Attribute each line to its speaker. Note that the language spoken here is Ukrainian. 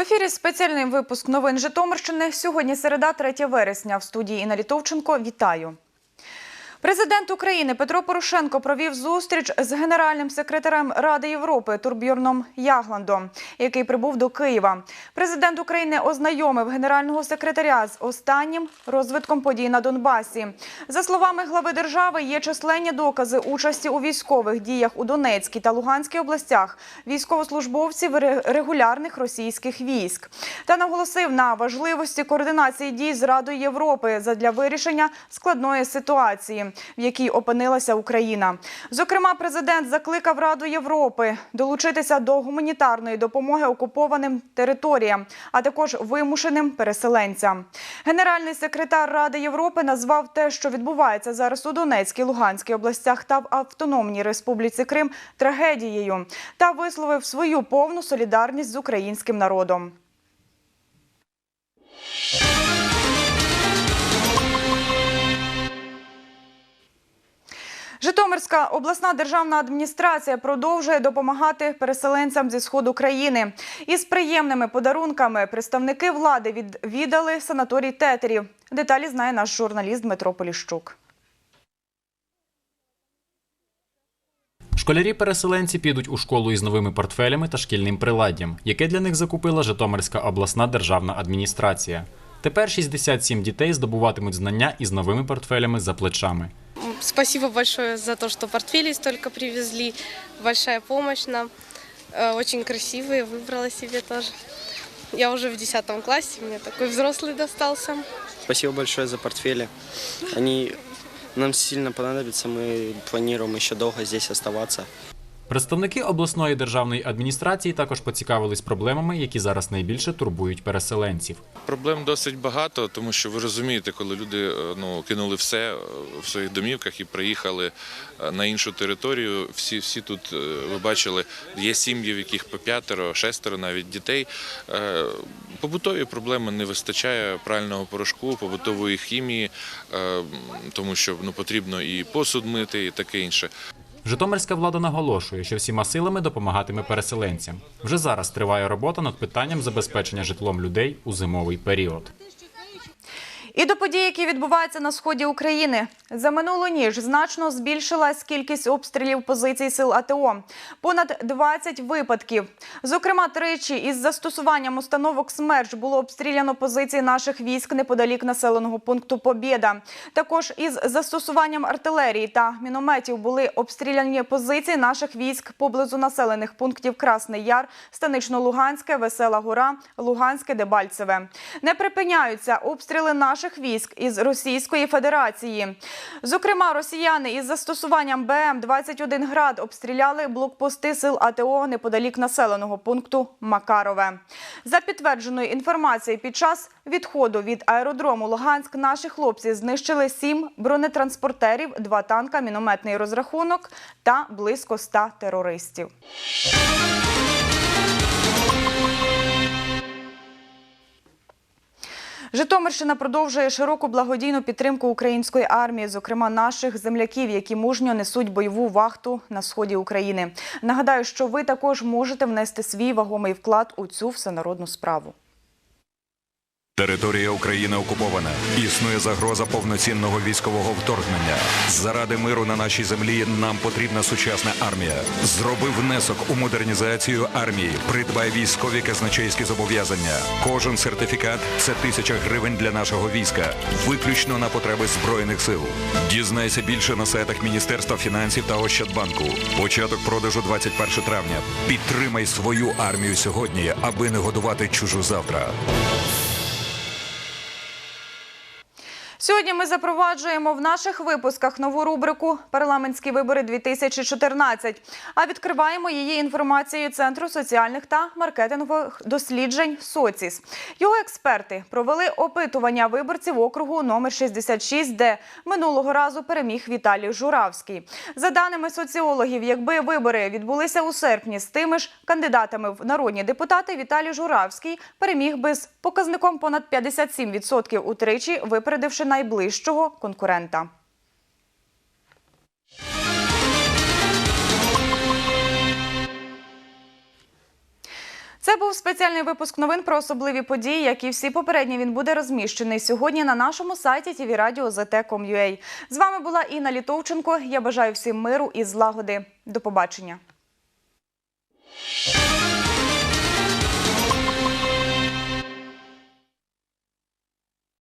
Speaker 1: ефірі спеціальний випуск новин Житомирщини. Сьогодні середа, 3 вересня. В студії Інна Літовченко. Вітаю. Президент України Петро Порошенко провів зустріч з генеральним секретарем Ради Європи Турбьорном Ягландом, який прибув до Києва. Президент України ознайомив генерального секретаря з останнім розвитком подій на Донбасі. За словами глави держави, є численні докази участі у військових діях у Донецькій та Луганській областях військовослужбовців регулярних російських військ. Та наголосив на важливості координації дій з Радою Європи задля вирішення складної ситуації, в якій опинилася Україна. Зокрема, президент закликав Раду Європи долучитися до гуманітарної допомоги окупованим територіям, а також вимушеним переселенцям. Генеральний секретар Ради Європи назвав те, що відбувається зараз у Донецькій, Луганській областях та в Автономній Республіці Крим трагедією та висловив свою повну солідарність з українським народом. Житомирська обласна державна адміністрація продовжує допомагати переселенцям зі сходу країни. Із приємними подарунками представники влади відвідали санаторій тетерів. Деталі знає наш журналіст Дмитро Поліщук.
Speaker 2: Школярі-переселенці підуть у школу із новими портфелями та шкільним приладдям, яке для них закупила Житомирська обласна державна адміністрація. Тепер 67 дітей здобуватимуть знання із новими портфелями за плечами.
Speaker 3: Спасибо большое за то, что портфели столько привезли. Большая помощь нам. Э, Очень красивые, выбрала себе тоже. Я уже в 10 классе, мне такой взрослый достался.
Speaker 4: Спасибо большое за портфели. Они нам сильно понадобятся. Мы планируем еще долго здесь оставаться.
Speaker 2: Представники обласної державної адміністрації також поцікавились проблемами, які зараз найбільше турбують переселенців.
Speaker 5: Проблем досить багато, тому що ви розумієте, коли люди е, ну, кинули все е, в своїх домівках і приїхали е, на іншу територію. Всі, всі тут, ви бачили, є сім'ї, в яких по п'ятеро, шестеро навіть дітей. Побутові проблеми не вистачає прального порошку, побутової хімії, тому що ну, потрібно і посуд мити, і таке інше.
Speaker 2: Житомирська влада наголошує, що всіма силами допомагатиме переселенцям. Вже зараз триває робота над питанням забезпечення житлом людей у зимовий період.
Speaker 1: І до подій, які відбуваються на сході України. За минулу ніч значно збільшилась кількість обстрілів позицій сил АТО. Понад 20 випадків. Зокрема, тричі із застосуванням установок «Смерч» було обстріляно позиції наших військ неподалік населеного пункту Побєда. Також із застосуванням артилерії та мінометів були обстріляні позиції наших військ поблизу населених пунктів Красний Яр, Станично-Луганське, Весела Гора, Луганське, Дебальцеве. Не припиняються обстріли наших військ із Російської Федерації. Зокрема, росіяни із застосуванням БМ-21 «Град» обстріляли блокпости сил АТО неподалік населеного пункту Макарове. За підтвердженою інформацією, під час відходу від аеродрому Луганськ наші хлопці знищили сім бронетранспортерів, два танка, мінометний розрахунок та близько ста терористів. Житомирщина продовжує широку благодійну підтримку української армії, зокрема наших земляків, які мужньо несуть бойову вахту на сході України. Нагадаю, що ви також можете внести свій вагомий вклад у цю всенародну справу.
Speaker 6: Територія України окупована. Існує загроза повноцінного військового вторгнення. Заради миру на нашій землі нам потрібна сучасна армія. Зроби внесок у модернізацію армії. Придбай військові казначейські зобов'язання. Кожен сертифікат це тисяча гривень для нашого війська, виключно на потреби збройних сил. Дізнайся більше на сайтах Міністерства фінансів та Ощадбанку. Початок продажу 21 травня. Підтримай свою армію сьогодні, аби не годувати чужу завтра.
Speaker 1: Сьогодні ми запроваджуємо в наших випусках нову рубрику Парламентські вибори 2014 А відкриваємо її інформацією Центру соціальних та маркетингових досліджень СОЦІС. Його експерти провели опитування виборців округу номер 66, де минулого разу переміг Віталій Журавський. За даними соціологів, якби вибори відбулися у серпні з тими ж кандидатами в народні депутати, Віталій Журавський переміг би з показником понад 57% утричі, випередивши найближчого конкурента. Це був спеціальний випуск новин про особливі події, як і всі попередні. Він буде розміщений сьогодні на нашому сайті tvradio.zt.com.ua. З вами була Інна Літовченко. Я бажаю всім миру і злагоди. До побачення.